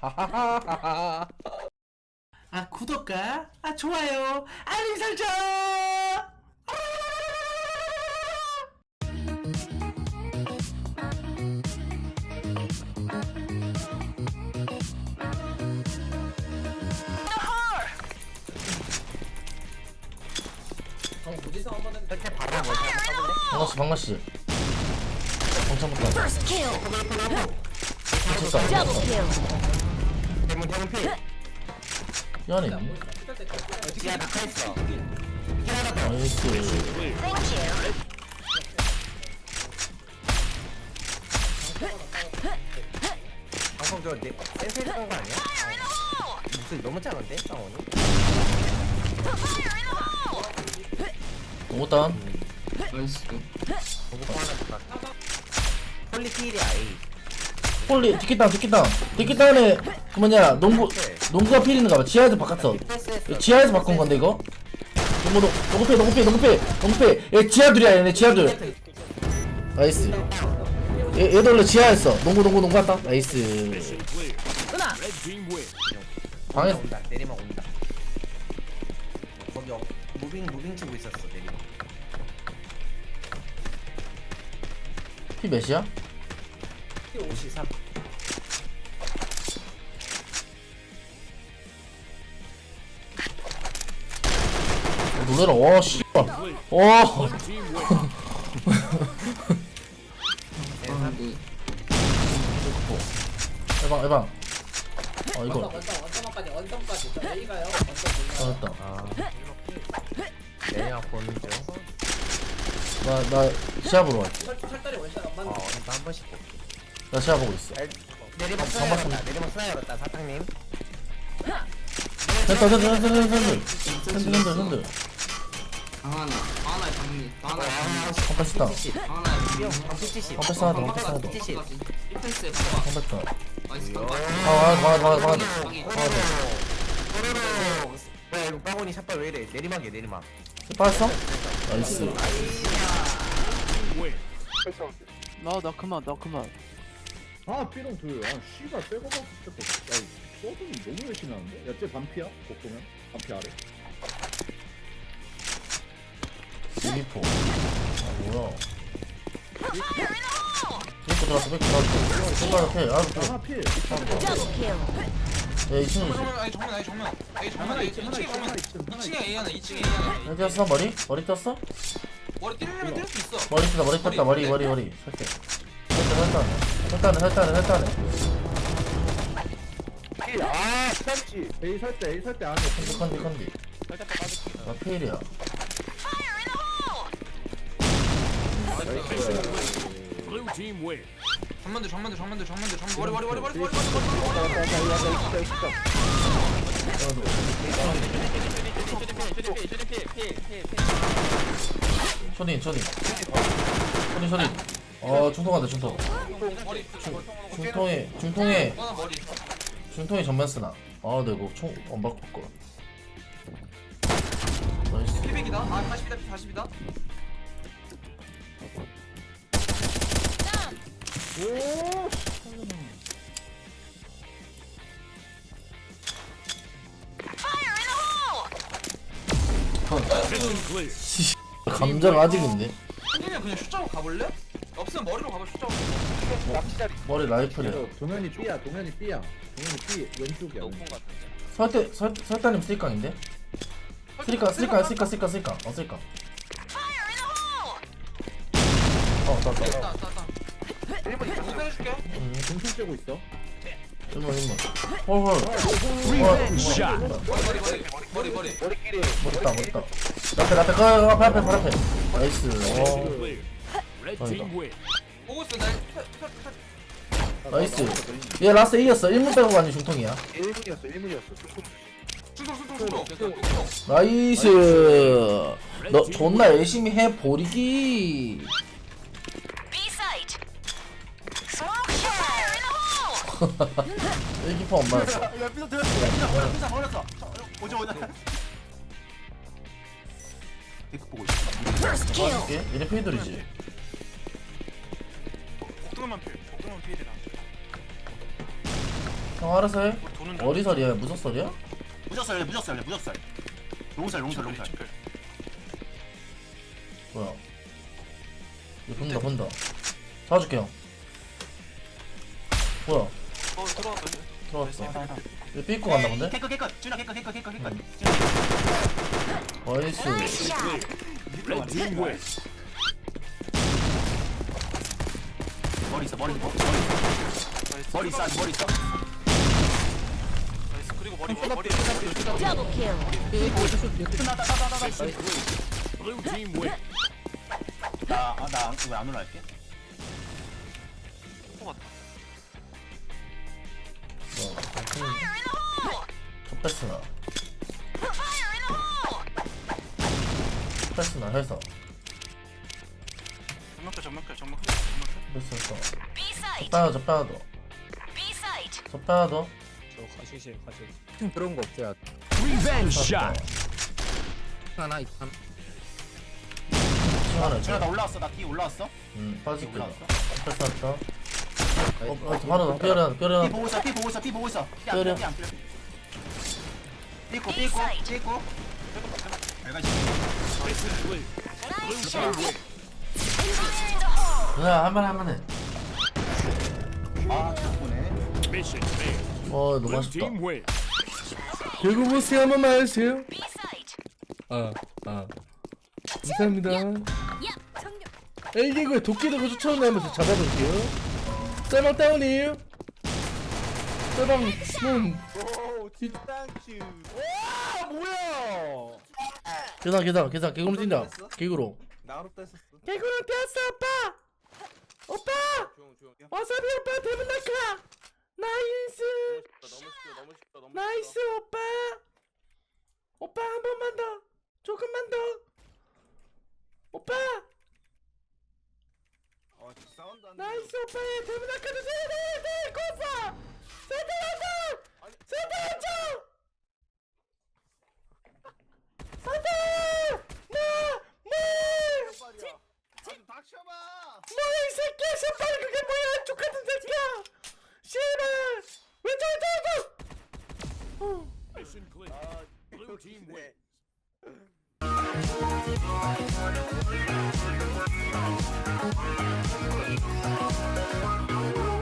하하하하하. 아 구독과 아 좋아요 알림 설정 방마씨 방마씨. 정창부터. First kill. 진짜. Double kill. 대문 필 연이. 야 낙하했어 나이스. 방송 저내 센스에서 깐거 아니야? 목소리 너무 작은데 상원이? 오단. 보고 하나 더 폴리 필이야 에이 홀리 디켓당 디켓당에 그 뭐냐 농구 농구가 필있는가 봐. 지하에서 바꿨어. 지하에서 바꾼 건데 이거? 농구 농구 패 농구 패 농구 패 농구 패. 얘 지하들이야 얘네 지하들. 나이스. 얘 얘도 원래 지하였어. 농구 농구 농구 한다. 나이스. 방에 온다 내리막 온다 거기 어, 무빙 무빙 치고 있었어 내리막 피 몇이야? 53 어, 놀래라. 와 씨발. 와. 해방 해방. 어 이거. 원점까지 원점까지 저 A가요 잘했다. 아 내리막 보는 중 나나 보러 갈게. 철다리 원샷 안 어, 이거 한 번씩 볼게. 나 시야 보고 있어. 내리막 반갑습니다. 열었다. 내리막 열었다, 사탕님. 됐다 됐다 됐다 됐다 됐다. 핸들 핸들 핸들. 강하나 강하나의 장미 강하나의 아, 장미 컴패스다. 형, 방피치시. 컴패스 하나 더 컴패스 하나 더. 방피치시. 디펜스에 봐봐 컴패스다. 나이스 깜빡 아 가가 가가 가가. 저기 가가. 뽀로로. 야, 이거 빵원이 샷발 왜 이래? 내리막이야, 내리막. 빠졌어? 나이스. 나, 나 그만, 나 그만. 아 삐롱 둘. 아 씨발 빼고 봤을 때도 야 서든이 너무 열심히 하는데. 야쟤 반피야? 곧 보면 반피 아래. 유니포. 아 뭐야? 뺏고 들어왔어 뺏고 들어왔어. 생각을 해. 알았어. 아 필. Double kill. 야 2층 정면 아니 정면 아니 정면 A 정면 하나 A 있지 하나 2층에 있지 하나 정면 있지 하나 2층에 A 하나 2층에 A 하나 여기 떴어 머리? 머리 떴어? 머리 때리려면 때릴 수 있어 머리 떴다 머리 떴다 머리 머리 머리 설대. 설대 설대 설대 설대. 필. 아 피삼치. A 살때 A 살때 안에 컨디 컨디 컨디. 나 페일이야. 정면들 정면들 정면들 정면들 정면 머리 머리 머리 머리 머리 머리 왔다 왔다 왔다 왔다. 초딘 초딘. 초딘 초딘. 어 중통한다 중통. 머리 중통에 중통에 하나 머리 중통에 전면 쓰나. 아 내가 이거 총안 바꿀 거. 나이스. 100이다 아 40이다 40이다 감자가 아직인데. 그냥 슛자고 가볼래? 없으면 머리로 가봐 슛자고 머리 라이플이야. 저 동현이 B야 동현이 B야. 동현이 B 왼쪽이야. 설대 설 설대님 쓰리깡인데? 쓰리깡 쓰리깡 쓰리깡 쓰리깡 쓰리깡 어 쓰리깡. 어 땄다. 따 따따 1번 이거 해줄게 중통 째고 있어. 일본 일본. 헐헐. 헐. 머리 머리 머리 머리 머리 못다 못다. 앞에 앞에 그 앞에 바로 앞에. 나이스. 어. 보고 있어 날 나이스. 얘 라스트 이겼어. 1문 빼고 가는 중통이야. 1분이었어 1분이었어. 충성 충성 충성 충성 나이스. 너 존나 열심히 해 버리기. 1기퍼 안 맞았어 야 피자 들어 피자 피자 버렸어. 오자 오자 데크 보고 있어. 맞을게? 아, 얘네 페이돌이지? 복등만 피해 복등만 피해 되나 형 알아서 해. 뭐 어리설이야? 무적설이야? 무적살 무적살 무적살 롱살 롱살 롱살 뭐야? 이거 본다 네. 본다. 잡아줄게 형. 뭐야? 어 들어왔어 들어왔어 이거 삐고 간다 근데? 깨끗 깨끗 준아 깨끗 깨끗 깨끗 깨끗 나이스 shot. 머리 있어 머리 머리 머리 있어 머리 있어 그리고 머리 머리 머리 Double kill. 나나 이거 안 올라갈게 Fire 톱패스나 Fire in the hole! 톱패스나 해서 정맥클 정맥클 정맥클 정맥클 톱패스 했어 B site. 빼야줘 빼야줘 B site. 저 빼야줘 그런 거 없어야 하나 있다 시간을 준아 나줘 올라왔어. 나 뒤에 올라왔어? 응 빠질게 나 올라왔어? 톱패스 왔다 어, 어, 바로 뼈려 뼈려 뒤 보고 있어 뒤 보고 있어 뒤 보고 있어. 때려. 삐안 삐안 삐고 삐고. 삐고. 가지. 그냥 한번 한번 해 아 덕분에. 어 너무 아쉽다. 결국 보스 한번 말해주세요. B site. 아아. 감사합니다. 일기구에 도끼도 그 쫓아오면서 잡아볼게요. 쌀방 다운이에요 쌀방은 뭐야? 계산 계산 계산. 개구로 뛴다. 개구로. 나로 뺐었어? 개구로 뛰었어 오빠! 오빠! 와사비 오빠 대문 낙하 나이스! 너무 쉽다 너무 쉽다 너무 나이스 오빠! 오빠 한 번만 더! 조금만 더! 오빠! 어 사운드 안 나이스 오빠 대문 낙하도 세대 Thank you.